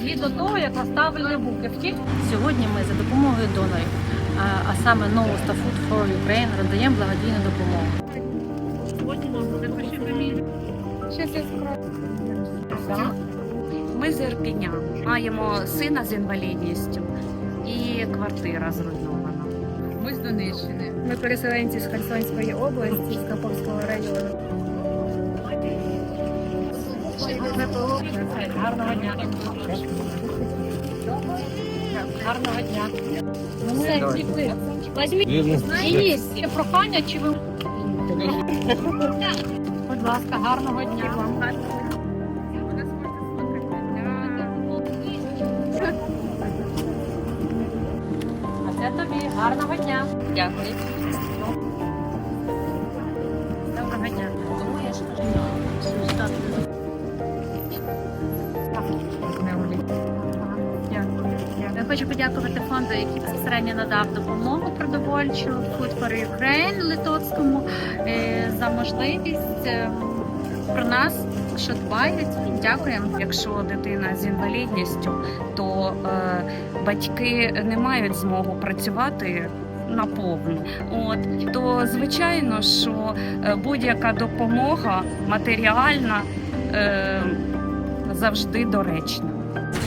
Згідно того, як наставили буковки. Сьогодні ми за допомогою донорів, а, саме Новоста Food for Ukraine, надаємо благодійну допомогу. Ми з Ірпіня маємо сина з інвалідністю і квартира зруйнована. Ми з Донеччини. Ми переселенці з Херсонської області, з Каховського району. Гарного дня. Гарного дня. Все, дякую. Візьміть є прохання, чи ви Будь ласка, гарного дня. А це тобі гарного дня. Дякую. Хочу подякувати фонду, який безпосередньо надав допомогу продовольчу Food for Ukraine Литовському е, за можливість е, про нас, що дбають. Дякуємо. Якщо дитина з інвалідністю, то е, батьки не мають змогу працювати. Наповну, от то звичайно, що будь-яка допомога матеріальна е, завжди доречна.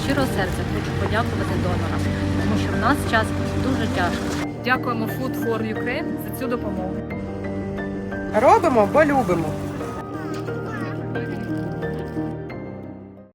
Щиро серця хочу подякувати донорам, тому що в нас час дуже тяжко. дякуємо Food for Ukraine за цю допомогу. Робимо, бо любимо.